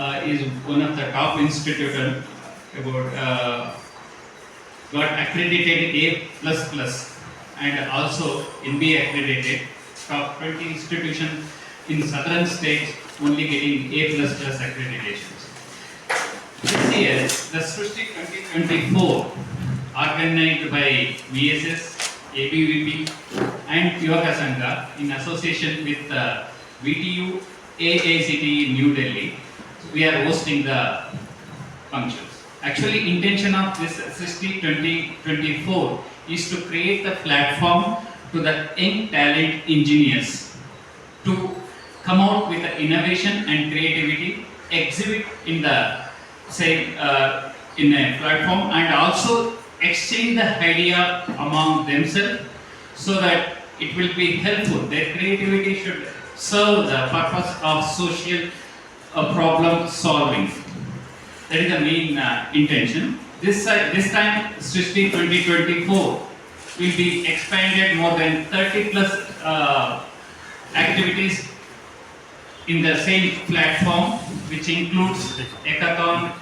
uh, is one of the top institute about uh, got accredited A++ and also MBA accredited top 20 institution in southern states only getting A++ plus accreditations. This year, the Srushti 2024 organized by VSS, ABVP and Yoga Sangha in association with uh, VTU AACT New Delhi we are hosting the functions. Actually, intention of this Srishti 2024 is to create the platform to the young talent engineers to come out with the innovation and creativity, exhibit in the say uh, in a platform, and also exchange the idea among themselves so that it will be helpful. Their creativity should serve the purpose of social uh, problem solving. That is the main uh, intention. This uh, this time, Srishti 2024 will be expanded more than 30 plus uh, activities in the same platform, which includes hackathon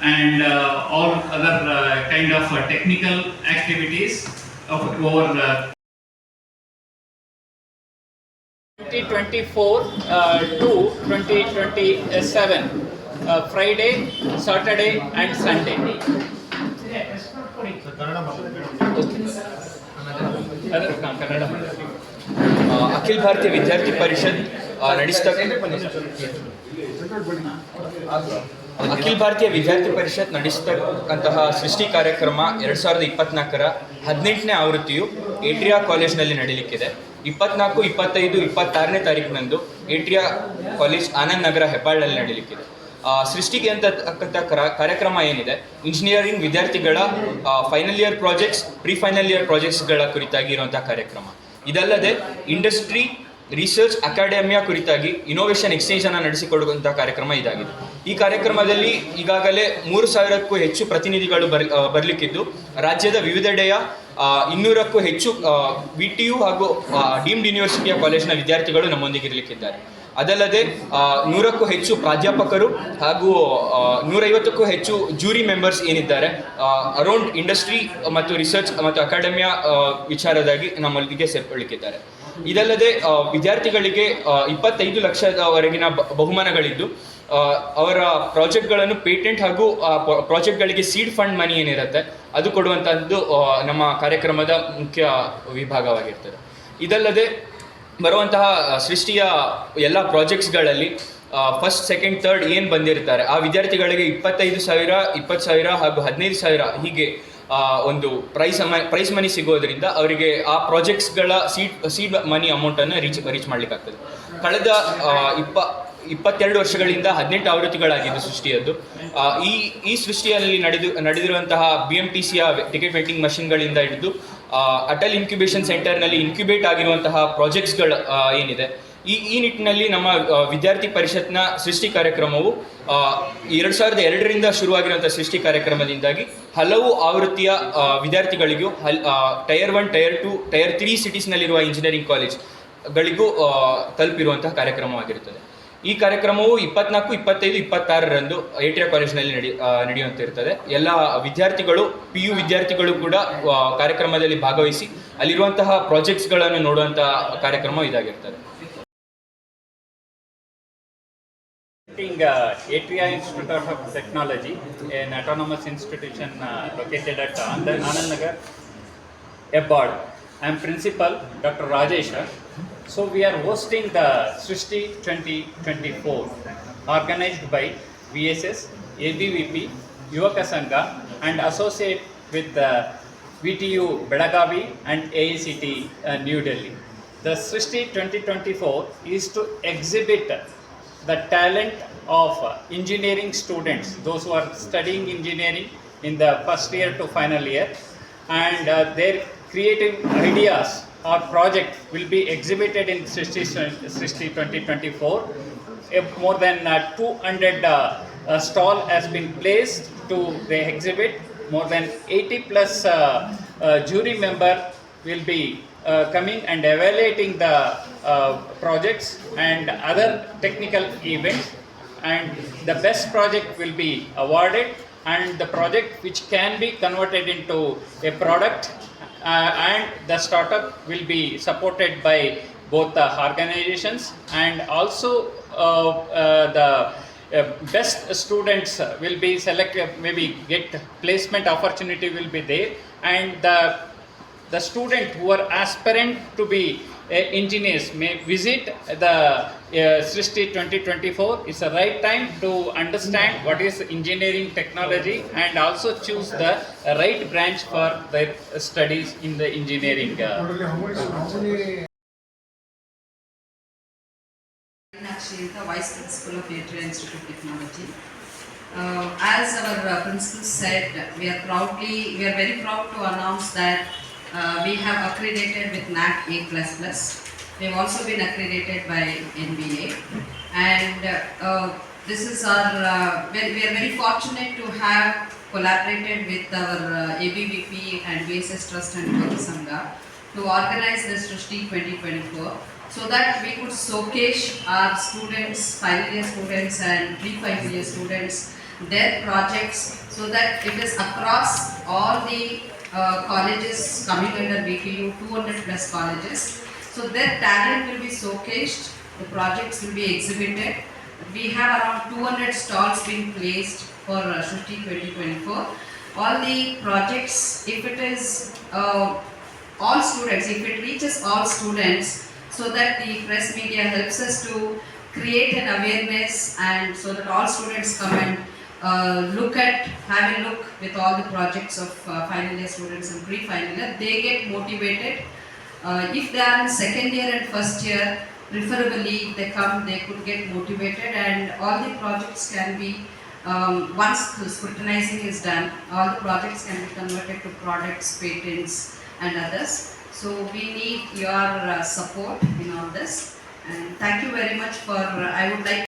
and uh, all other uh, kind of uh, technical activities of over 2024 uh, to 2027, uh, Friday, Saturday, and Sunday. Kannada ಅಖಿಲ ಭಾರತೀಯ ವಿದ್ಯಾರ್ಥಿ ಪರಿಷತ್ ಆ, ನಡೆಸ್ತಾ ಅಖಿಲ ಭಾರತೀಯ ವಿದ್ಯಾರ್ಥಿ ಪರಿಷತ್ ನಡೆಸ್ತಕ್ಕಂತಹ ಸೃಷ್ಟಿ ಕಾರ್ಯಕ್ರಮ ಎರಡ್ ಸಾವಿರದ ಇಪ್ಪತ್ನಾಲ್ಕರ ಹದಿನೆಂಟನೇ ಆವೃತ್ತಿಯು ಏಟ್ರಿಯಾ ಕಾಲೇಜ್ನಲ್ಲಿ ನಡೀಲಿಕ್ಕಿದೆ ಇಪ್ಪತ್ನಾಲ್ಕು, ಇಪ್ಪತ್ತೈದು, ಇಪ್ಪತ್ತಾರನೇ ತಾರೀಕಿನಂದು ಏಟ್ರಿಯಾ ಕಾಲೇಜ್ ಆನಂದ್ ನಗರ ಹೆಬ್ಬಾಳಲ್ಲಿ ನಡೀಲಿಕ್ಕಿದೆ. ಸೃಷ್ಟಿಗೆ ಅಂತಕ್ಕಂಥ ಕರ- ಕಾರ್ಯಕ್ರಮ ಏನಿದೆ? ಇಂಜಿನಿಯರಿಂಗ್ ವಿದ್ಯಾರ್ಥಿಗಳ final year projects pre final year ಪ್ರಾಜೆಕ್ಟ್ಸ್ಗಳ ಕುರಿತಾಗಿ ಇರುವಂಥ ಕಾರ್ಯಕ್ರಮ. ಇದಲ್ಲದೆ ಇಂಡಸ್ಟ್ರಿ ರಿಸರ್ಚ್ ಅಕಾಡೆಮಿಯ ಕುರಿತಾಗಿ ಇನೋವೇಷನ್ ಎಕ್ಸ್ಚೇಂಜ್ ಅನ್ನು ನಡೆಸಿಕೊಡುವಂತಹ ಕಾರ್ಯಕ್ರಮ ಇದಾಗಿದೆ. ಈ ಕಾರ್ಯಕ್ರಮದಲ್ಲಿ ಈಗಾಗಲೇ ಮೂರು ಸಾವಿರಕ್ಕೂ ಹೆಚ್ಚು ಪ್ರತಿನಿಧಿಗಳು ಬರ್ ಬರಲಿಕ್ಕಿದ್ದು. ರಾಜ್ಯದ ವಿವಿಧೆಡೆಯ ಇನ್ನೂರಕ್ಕೂ ಹೆಚ್ಚು ವಿ ಟಿ ಯು ಹಾಗೂ ಡೀಮ್ಡ್ ಯೂನಿವರ್ಸಿಟಿಯ ಕಾಲೇಜಿನ ವಿದ್ಯಾರ್ಥಿಗಳು ನಮ್ಮೊಂದಿಗೆ ಇರಲಿಕ್ಕಿದ್ದಾರೆ. ಅದಲ್ಲದೆ ನೂರಕ್ಕೂ ಹೆಚ್ಚು ಪ್ರಾಧ್ಯಾಪಕರು ಹಾಗೂ ನೂರೈವತ್ತಕ್ಕೂ ಹೆಚ್ಚು ಜೂರಿ ಮೆಂಬರ್ಸ್ ಏನಿದ್ದಾರೆ ಅರೌಂಡ್ ಇಂಡಸ್ಟ್ರಿ ಮತ್ತು ರಿಸರ್ಚ್ ಮತ್ತು ಅಕಾಡೆಮಿಯ ವಿಚಾರದಾಗಿ ನಮ್ಮೊಂದಿಗೆ ಸೇರ್ಕೊಳ್ಳಿಕ್ಕಿದ್ದಾರೆ. ಇದಲ್ಲದೆ ವಿದ್ಯಾರ್ಥಿಗಳಿಗೆ ಇಪ್ಪತ್ತೈದು ಲಕ್ಷದವರೆಗಿನ ಬಹುಮಾನಗಳಿದ್ದು ಅವರ ಪ್ರಾಜೆಕ್ಟ್ಗಳನ್ನು ಪೇಟೆಂಟ್ ಹಾಗೂ ಪ್ರಾಜೆಕ್ಟ್ಗಳಿಗೆ ಸೀಡ್ ಫಂಡ್ ಮನಿ ಏನಿರುತ್ತೆ, ಅದು ಕೊಡುವಂಥದ್ದು ನಮ್ಮ ಕಾರ್ಯಕ್ರಮದ ಮುಖ್ಯ ವಿಭಾಗವಾಗಿರ್ತದೆ. ಇದಲ್ಲದೆ, ಬರುವಂತಹ ಸೃಷ್ಟಿಯ ಎಲ್ಲ ಪ್ರಾಜೆಕ್ಟ್ಸ್ಗಳಲ್ಲಿ ಫಸ್ಟ್, ಸೆಕೆಂಡ್, ಥರ್ಡ್ ಏನು ಬಂದಿರ್ತಾರೆ ಆ ವಿದ್ಯಾರ್ಥಿಗಳಿಗೆ ಇಪ್ಪತ್ತೈದು ಸಾವಿರ, ಇಪ್ಪತ್ತು ಸಾವಿರ ಹಾಗೂ ಹದಿನೈದು ಸಾವಿರ ಹೀಗೆ ಒಂದು ಪ್ರೈಸ್ ಪ್ರೈಸ್ ಮನಿ ಸಿಗೋದ್ರಿಂದ ಅವರಿಗೆ ಆ ಪ್ರಾಜೆಕ್ಟ್ಸ್ಗಳ ಸೀಡ್ ಸೀಡ್ ಮನಿ ಅಮೌಂಟನ್ನು ರೀಚ್ ರೀಚ್ ಮಾಡಲಿಕ್ಕಾಗ್ತದೆ. ಕಳೆದ ಇಪ್ಪ ಇಪ್ಪತ್ತೆರಡು ವರ್ಷಗಳಿಂದ ಹದಿನೆಂಟು ಆವೃತ್ತಿಗಳಾಗಿದ್ದು ಸೃಷ್ಟಿಯದ್ದು. ಈ ಈ ಸೃಷ್ಟಿಯಲ್ಲಿ ನಡೆದು, ನಡೆದಿರುವಂತಹ ಬಿ ಎಂ ಟಿ ಸಿಯ ಟಿಕೆಟ್ ವೆಂಡಿಂಗ್ ಮಷಿನ್ಗಳಿಂದ ಹಿಡಿದು ಅಟಲ್ ಇನ್ಕ್ಯುಬೇಷನ್ ಸೆಂಟರ್ನಲ್ಲಿ ಇನ್ಕ್ಯುಬೇಟ್ ಆಗಿರುವಂತಹ ಪ್ರಾಜೆಕ್ಟ್ಸ್ಗಳು ಏನಿದೆ. ಈ ಈ ನಿಟ್ಟಿನಲ್ಲಿ ನಮ್ಮ ವಿದ್ಯಾರ್ಥಿ ಪರಿಷತ್ನ ಸೃಷ್ಟಿ ಕಾರ್ಯಕ್ರಮವು ಎರಡು ಸಾವಿರದ ಎರಡರಿಂದ ಶುರುವಾಗಿರುವಂಥ ಸೃಷ್ಟಿ ಕಾರ್ಯಕ್ರಮದಿಂದಾಗಿ ಹಲವು ಆವೃತ್ತಿಯ ವಿದ್ಯಾರ್ಥಿಗಳಿಗೂ, ಹಲ್ tier one tier two tier three ಸಿಟೀಸ್ನಲ್ಲಿರುವ engineering ಕಾಲೇಜ್ಗಳಿಗೂ ಗಳಿಗೂ ತಲುಪಿರುವಂತಹ ಕಾರ್ಯಕ್ರಮವಾಗಿರುತ್ತದೆ. ಈ ಕಾರ್ಯಕ್ರಮವು ಇಪ್ಪತ್ನಾಲ್ಕು ಇಪ್ಪತ್ತೈದು ಇಪ್ಪತ್ತಾರರಂದು ಏಟಿಯಾ ಕಾಲೇಜಿನಲ್ಲಿ ನಡಿ ನಡೆಯುವಂತಿರ್ತದೆ ಎಲ್ಲ ವಿದ್ಯಾರ್ಥಿಗಳು ಪಿ ಯು ವಿದ್ಯಾರ್ಥಿಗಳು ಕೂಡ ಕಾರ್ಯಕ್ರಮದಲ್ಲಿ ಭಾಗವಹಿಸಿ ಅಲ್ಲಿರುವಂತಹ ಪ್ರಾಜೆಕ್ಟ್ಸ್ಗಳನ್ನು ನೋಡುವಂತಹ ಕಾರ್ಯಕ್ರಮ ಇದಾಗಿರ್ತದೆ ಇಂಗ್ A T Institute of Technology, an autonomous institution institution located at Anand Anand Nagar, Ebbad. I am principal, doctor Rajesha. So we are hosting the Srishti 2024, organized by VSS, ABVP, Yuvaka Sangha, and associate with the VTU Belagavi and AICT uh, New Delhi. The Srishti 2024 is to exhibit the talent of engineering students, those who are studying engineering in the first year to final year, and uh, their creative ideas or project will be exhibited in Srishti, Srishti 2024. Uh, More than uh, 200 uh, uh, stall has been placed to the exhibit. More than 80 plus uh, uh, jury member will be uh, coming and evaluating the uh, projects and other technical events and the best project will be awarded and the project which can be converted into a product and the startup will be supported by both the organizations and also uh, uh, the uh, best students will be selected maybe get placement opportunity will be there. And the the student who are aspirant to be uh, engineers may visit the uh, Srishti 2024 It's the right time to understand what is engineering technology and also choose the right branch for their studies in the engineering uh, the Vice Principal of Atria Institute of Technology. Uh, as our uh, principal said, we are proudly, we are very proud to announce that uh, we have accredited with NAC A++. We have also been accredited by NBA. And uh, uh, this is our, uh, we are very fortunate to have collaborated with our uh, ABVP and VSS Trust and Sangha to organize this Srishti 2024 so that we could showcase our students, final year students and pre-final year students, their projects so that it is across all the uh, colleges coming under BTU, 200 plus colleges. So their talent will be showcased, the projects will be exhibited. We have around 200 stalls being placed for uh, Srishti 2024. All the projects, if it is uh, all students, if it reaches all students, so that the press media helps us to create an awareness and so that all students come and uh, look at, have a look with all the projects of uh, final year students and pre-final year, they get motivated. Uh, if they are in second year and first year, preferably they come, they could get motivated and all the projects can be um, once the scrutinizing is done, all the projects can be converted to products, patents, and others. So we need your uh, support in all this. And thank you very much for, I would like